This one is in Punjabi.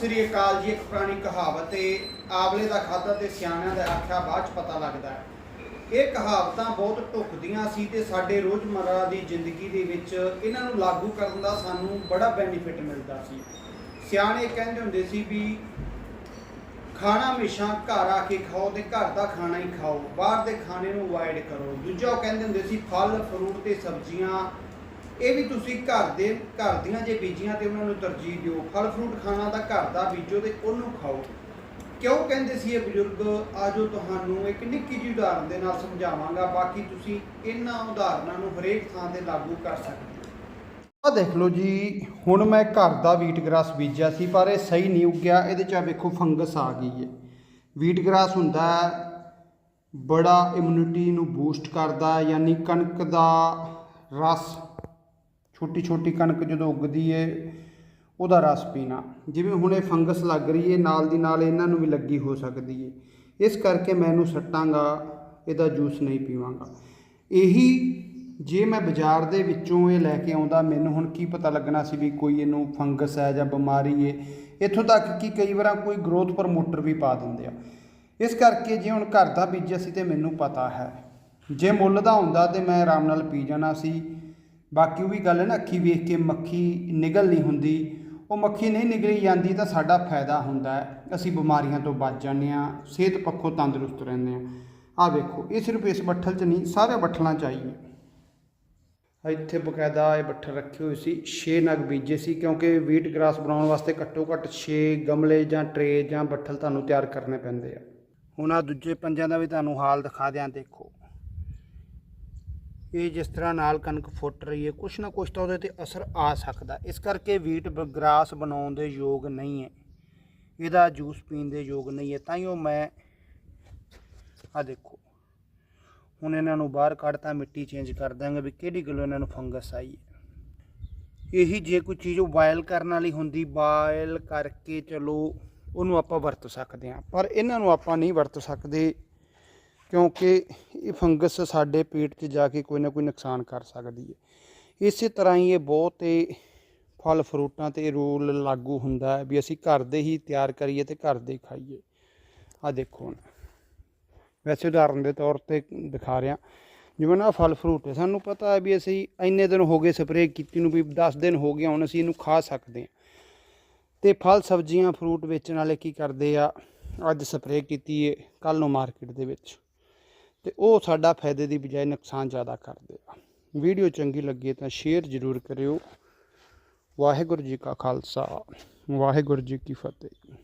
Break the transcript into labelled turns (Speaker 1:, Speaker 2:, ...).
Speaker 1: ਸ੍ਰੀ ਅਕਾਲ ਜੀ, ਇੱਕ ਪੁਰਾਣੀ ਕਹਾਵਤ ਏ ਆਵਲੇ ਦਾ ਖਾਦਾ ਤੇ ਸਿਆਣਿਆਂ ਦਾ ਆਖਿਆ ਬਾਅਦ ਚ ਪਤਾ ਲੱਗਦਾ ਹੈ। ਇਹ ਕਹਾਵਤਾਂ ਬਹੁਤ ਢੁੱਕਦੀਆਂ ਸੀ ਤੇ ਸਾਡੇ ਰੋਜ਼ਮਰਾ ਦੀ ਜ਼ਿੰਦਗੀ ਦੇ ਵਿੱਚ ਇਹਨਾਂ ਨੂੰ ਲਾਗੂ ਕਰਨ ਦਾ ਸਾਨੂੰ ਬੜਾ ਬੈਨੀਫਿਟ ਮਿਲਦਾ ਸੀ। ਸਿਆਣੇ ਕਹਿੰਦੇ ਹੁੰਦੇ ਸੀ ਵੀ ਖਾਣਾ ਹਮੇਸ਼ਾ ਘਰ ਆ ਕੇ ਖਾਓ ਤੇ ਘਰ ਦਾ ਖਾਣਾ ਹੀ ਖਾਓ, ਬਾਹਰ ਦੇ ਖਾਣੇ ਨੂੰ ਅਵਾਇਡ ਕਰੋ। ਦੂਜਾ ਉਹ ਕਹਿੰਦੇ ਹੁੰਦੇ ਸੀ, ਫਲ ਫਰੂਟ ਤੇ ਸਬਜ਼ੀਆਂ ਇਹ ਵੀ ਤੁਸੀਂ ਘਰ ਦੇ, ਘਰ ਦੀਆਂ ਜੇ ਬੀਜੀਆਂ ਤੇ ਉਹਨਾਂ ਨੂੰ ਤਰਜੀਹ ਦਿਓ, ਫਲ ਫਰੂਟ ਖਾਣਾ ਤਾਂ ਘਰ ਦਾ ਬੀਜੋ ਤੇ ਉਹਨੂੰ ਖਾਓ। ਕਿਉਂ ਕਹਿੰਦੇ ਸੀ ਇਹ ਬਜ਼ੁਰਗ? ਆਜੋ ਤੁਹਾਨੂੰ ਇੱਕ ਨਿੱਕੀ ਜਿਹੀ ਉਦਾਹਰਨ ਦੇ ਨਾਲ ਸਮਝਾਵਾਂਗਾ, ਬਾਕੀ ਤੁਸੀਂ ਇਹਨਾਂ ਉਦਾਹਰਨਾਂ ਨੂੰ ਹਰੇਕ ਥਾਂ ਤੇ ਲਾਗੂ ਕਰ ਸਕਦੇ ਹੋ। ਆ ਦੇਖ ਲਓ ਜੀ, ਹੁਣ ਮੈਂ ਘਰ ਦਾ ਵੀਟ ਗ੍ਰਾਸ ਬੀਜਿਆ ਸੀ, ਪਰ ਇਹ ਸਹੀ ਨਹੀਂ ਉੱਗਿਆ, ਇਹਦੇ ਚ ਆ ਵੇਖੋ ਫੰਗਸ ਆ ਗਈ ਹੈ ਵੀਟ ਗ੍ਰਾਸ ਹੁੰਦਾ ਬੜਾ ਇਮਿਊਨਿਟੀ ਨੂੰ ਬੂਸਟ ਕਰਦਾ ਯਾਨੀ ਕਣਕ ਦਾ ਰਸ ਛੋਟੀ ਛੋਟੀ ਕਣਕ ਜਦੋਂ ਉੱਗਦੀ ਏ, ਉਹਦਾ ਰਸ ਪੀਣਾ। ਜਿਵੇਂ ਹੁਣ ਇਹ ਫੰਗਸ ਲੱਗ ਰਹੀ ਏ, ਨਾਲ ਦੀ ਨਾਲ ਇਹਨਾਂ ਨੂੰ ਵੀ ਲੱਗੀ ਹੋ ਸਕਦੀ ਏ। ਇਸ ਕਰਕੇ ਮੈਂ ਇਹਨੂੰ ਸੱਟਾਂਗਾ, ਇਹਦਾ ਜੂਸ ਨਹੀਂ ਪੀਵਾਂਗਾ। ਇਹੀ ਜੇ ਮੈਂ ਬਾਜ਼ਾਰ ਦੇ ਵਿੱਚੋਂ ਇਹ ਲੈ ਕੇ ਆਉਂਦਾ, ਮੈਨੂੰ ਹੁਣ ਕੀ ਪਤਾ ਲੱਗਣਾ ਸੀ ਵੀ ਕੋਈ ਇਹਨੂੰ ਫੰਗਸ ਹੈ ਜਾਂ ਬਿਮਾਰੀ ਏ। ਇੱਥੋਂ ਤੱਕ ਕਿ ਕਈ ਵਾਰਾਂ ਕੋਈ ਗਰੋਥ ਪ੍ਰਮੋਟਰ ਵੀ ਪਾ ਦਿੰਦੇ ਆ। ਇਸ ਕਰਕੇ ਜੇ ਹੁਣ ਘਰ ਦਾ ਬੀਜਿਆ ਸੀ ਤੇ ਮੈਨੂੰ ਪਤਾ ਹੈ। ਜੇ ਮੁੱਲ ਦਾ ਹੁੰਦਾ ਤੇ ਮੈਂ ਆਰਾਮ ਨਾਲ ਪੀ ਜਾਣਾ ਸੀ। ਬਾਕੀ ਉਹ ਵੀ ਗੱਲ ਹੈ ਨਾ, ਅੱਖੀ ਵੇਖ ਕੇ ਮੱਖੀ ਨਿਗਲ ਨਹੀਂ ਹੁੰਦੀ। ਉਹ ਮੱਖੀ ਨਹੀਂ ਨਿਗਲੀ ਜਾਂਦੀ ਤਾਂ ਸਾਡਾ ਫਾਇਦਾ ਹੁੰਦਾ ਹੈ। ਅਸੀਂ ਬਿਮਾਰੀਆਂ ਤੋਂ ਬਚ ਜਾਂਦੇ ਹਾਂ, ਸਿਹਤ ਪੱਖੋਂ ਤੰਦਰੁਸਤ ਰਹਿੰਦੇ ਹਾਂ। ਆਹ ਵੇਖੋ, ਇਹ ਸਿਰਫ ਇਸ ਬੱਠਲ 'ਚ ਨਹੀਂ ਸਾਰੇ ਬੱਠਲਾਂ 'ਚ ਚਾਹੀਏ ਇੱਥੇ ਬਕਾਇਦਾ ਇਹ ਬੱਠਲ ਰੱਖੇ ਹੋਏ ਸੀ 6 ਨਗ ਬੀਜੇ ਸੀ ਕਿਉਂਕਿ ਵੀਟ ਗ੍ਰਾਸ ਬਣਾਉਣ ਵਾਸਤੇ ਘੱਟੋ ਘੱਟ 6 ਗਮਲੇ ਜਾਂ ਟਰੇ ਜਾਂ ਬੱਠਲ ਤੁਹਾਨੂੰ ਤਿਆਰ ਕਰਨੇ ਪੈਂਦੇ ਆ। ਹੁਣ ਆ ਦੂਜੇ ਪੰਜਾਂ ਦਾ ਵੀ ਤੁਹਾਨੂੰ ਹਾਲ ਦਿਖਾ ਦਿਆਂ, ਦੇਖੋ। ਇਹ ਜਿਸ ਤਰ੍ਹਾਂ ਨਾਲ ਕਣਕ ਫੁੱਟ ਰਹੀ ਹੈ, ਕੁਛ ਨਾ ਕੁਛ ਤਾਂ ਉਹਦੇ ਤੇ ਅਸਰ ਆ ਸਕਦਾ। ਇਸ ਕਰਕੇ ਵੀਟ ਬ- ਗ੍ਰਾਸ ਬਣਾਉਣ ਦੇ ਯੋਗ ਨਹੀਂ ਹੈ। ਇਹਦਾ ਜੂਸ ਪੀਣ ਦੇ ਯੋਗ ਨਹੀਂ ਹੈ। ਤਾਂ ਹੀ ਉਹ ਮੈਂ ਆ ਦੇਖੋ, ਹੁਣ ਇਹਨਾਂ ਨੂੰ ਬਾਹਰ ਕੱਢਤਾ, ਮਿੱਟੀ ਚੇਂਜ ਕਰ ਦਾਂਗੇ ਵੀ ਕਿਹੜੀ ਗੱਲੋਂ ਇਹਨਾਂ ਨੂੰ ਫੰਗਸ ਆਈ ਹੈ। ਇਹੀ ਜੇ ਕੋਈ ਚੀਜ਼ ਬੋਇਲ ਕਰਨ ਵਾਲੀ ਹੁੰਦੀ ਬੋਇਲ ਕਰਕੇ ਚਲੋ ਉਹਨੂੰ ਆਪਾਂ ਵਰਤ ਸਕਦੇ ਹਾਂ। ਪਰ ਇਹਨਾਂ ਨੂੰ ਆਪਾਂ ਨਹੀਂ ਵਰਤ ਸਕਦੇ। ਕਿਉਂਕਿ ਇਹ ਫੰਗਸ ਸਾਡੇ ਪੇਟ 'ਚ ਜਾ ਕੇ ਕੋਈ ਨਾ ਕੋਈ ਨੁਕਸਾਨ ਕਰ ਸਕਦੀ ਹੈ। ਇਸੇ ਤਰ੍ਹਾਂ ਹੀ ਇਹ ਬਹੁਤ ਹੀ ਫਲ ਫਰੂਟਾਂ ਤੇ ਰੂਲ ਲਾਗੂ ਹੁੰਦਾ ਹੈ ਵੀ ਅਸੀਂ ਘਰ ਦੇ ਹੀ ਤਿਆਰ ਕਰੀਏ ਤੇ ਘਰ ਦੇ ਖਾਈਏ। ਆ ਦੇਖੋ ਹੁਣ। ਵੈਸੇ ਉਦਾਹਰਨ ਦੇ ਤੌਰ ਤੇ ਦਿਖਾ ਰਿਹਾ। ਜਿਵੇਂ ਨਾ ਫਲ ਫਰੂਟ ਹੈ, ਸਾਨੂੰ ਪਤਾ ਹੈ ਵੀ ਅਸੀਂ ਇੰਨੇ ਦਿਨ ਹੋ ਗਏ ਸਪਰੇਅ ਕੀਤੀ ਨੂੰ ਵੀ 10 ਦਿਨ ਹੋ ਗਏ, ਹੁਣ ਅਸੀਂ ਇਹਨੂੰ ਖਾ ਸਕਦੇ ਹਾਂ। ਤੇ ਫਲ ਸਬਜ਼ੀਆਂ ਫਰੂਟ ਵੇਚਣ ਵਾਲੇ ਕੀ ਕਰਦੇ ਆ? ਅੱਜ ਸਪਰੇਅ ਕੀਤੀ ਹੈ ਕੱਲ ਨੂੰ ਮਾਰਕੀਟ ਦੇ ਵਿੱਚ। ਤੇ ਉਹ ਸਾਡਾ ਫਾਇਦੇ ਦੀ ਬਜਾਏ ਨੁਕਸਾਨ ਜ਼ਿਆਦਾ ਕਰਦੇ ਆ। ਵੀਡੀਓ ਚੰਗੀ ਲੱਗੀ ਤਾਂ ਸ਼ੇਅਰ ਜ਼ਰੂਰ ਕਰਿਓ। ਵਾਹਿਗੁਰੂ ਜੀ ਕਾ ਖਾਲਸਾ। ਵਾਹਿਗੁਰੂ ਜੀ ਕੀ ਫਤਿਹ।